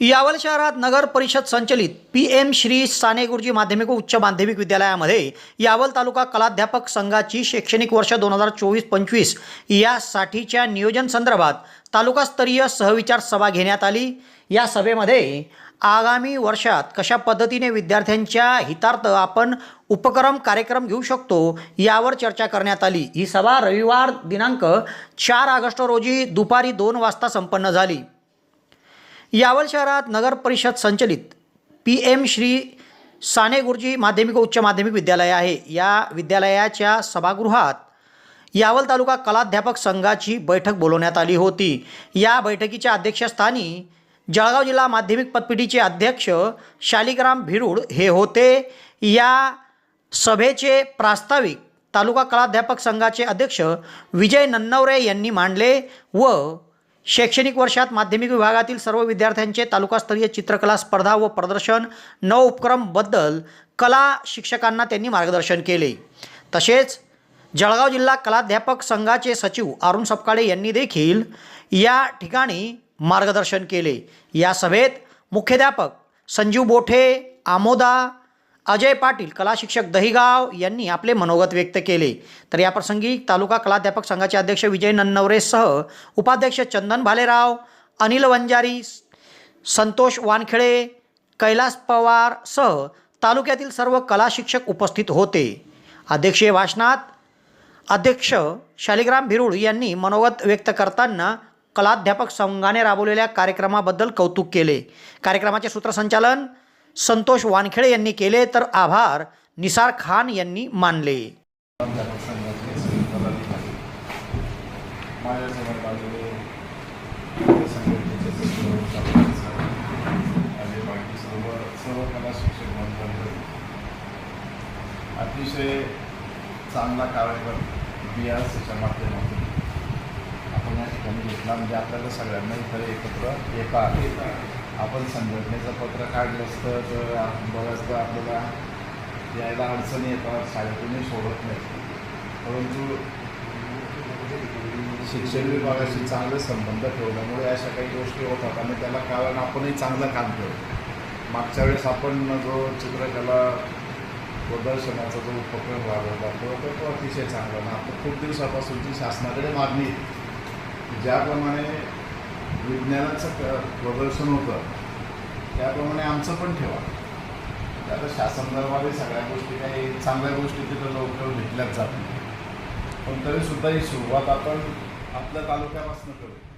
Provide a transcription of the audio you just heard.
यावल शहरात नगर परिषद संचलित पी एम श्री साने गुरुजी माध्यमिक व उच्च माध्यमिक विद्यालयामध्ये यावल तालुका कलाध्यापक संघाची शैक्षणिक वर्ष दोन हजार चोवीस पंचवीस यासाठीच्या नियोजन संदर्भात तालुकास्तरीय सहविचार सभा घेण्यात आली. या सभेमध्ये आगामी वर्षात कशा पद्धतीने विद्यार्थ्यांच्या हितार्थ आपण उपक्रम कार्यक्रम घेऊ शकतो यावर चर्चा करण्यात आली. ही सभा रविवार दिनांक चार ऑगस्ट रोजी दुपारी दोन वाजता संपन्न झाली. यावल शहरात नगर परिषद संचलित. पी एम श्री साने गुरुजी माध्यमिक उच्च माध्यमिक विद्यालय आहे. या विद्यालयाच्या सभागृहात यावल तालुका कलाध्यापक संघाची बैठक बोलवण्यात आली होती. या बैठकीच्या अध्यक्षस्थानी जळगाव जिल्हा माध्यमिक पतपिढीचे अध्यक्ष शालिग्राम भिरूड हे होते. या सभेचे प्रास्ताविक तालुका कलाध्यापक संघाचे अध्यक्ष विजय नन्नवरे यांनी मांडले व शैक्षणिक वर्षात माध्यमिक विभागातील सर्व विद्यार्थ्यांचे तालुकास्तरीय चित्रकला स्पर्धा व प्रदर्शन न उपक्रमबद्दल कला शिक्षकांना त्यांनी मार्गदर्शन केले. तसेच जळगाव जिल्हा कलाध्यापक संघाचे सचिव अरुण सपकाळे यांनी देखील या ठिकाणी मार्गदर्शन केले. या सभेत मुख्याध्यापक संजीव बोठे आमोदा अजय पाटील कला शिक्षक दहिगाव यांनी आपले मनोगत व्यक्त केले. तर या प्रसंगी तालुका कलाध्यापक संघाचे अध्यक्ष विजय नन्नवरेसह उपाध्यक्ष चंदन भालेराव अनिल वंजारी संतोष वानखेडे कैलास पवारसह तालुक्यातील सर्व कला शिक्षक उपस्थित होते. अध्यक्षीय भाषणात अध्यक्ष शालिग्राम भिरूड यांनी मनोगत व्यक्त करताना कलाध्यापक संघाने राबवलेल्या कार्यक्रमाबद्दल कौतुक केले. कार्यक्रमाचे सूत्रसंचालन संतोष वानखेडे यांनी केले तर आभार. निसार खान यांनी मानले. अतिशय चांगला कार्यक्रम बी आर सीच्या माध्यमातून आपण या ठिकाणी घेतला. म्हणजे आपल्याला सगळ्यांना इथं एकत्र येता आपण संघटनेचं पत्र काढलं असतं तर बऱ्याचदा आपल्याला यायला अडचणी येतात शाळेतूनही सोडत नाही. परंतु शिक्षण विभागाशी चांगले संबंध ठेवल्यामुळे अशा काही गोष्टी होतात आणि त्याला कारण आपणही चांगलं काम केलं. मागच्या वेळेस आपण जो चित्रकला प्रदर्शनाचा जो उपक्रम राबवला तो तो तो अतिशय चांगला. ना आपण खूप दिवसापासूनची शासनाकडे मागणी ज्याप्रमाणे विज्ञानाचं क- प्रदर्शन होतं. त्याप्रमाणे आमचं पण ठेवा. आता शासन सगळ्या गोष्टी काही चांगल्या गोष्टी तिथं लवकर भेटल्याच जात नाही. पण तरीसुद्धा ही सुरुवात आपण आपल्या तालुक्यापासून करू.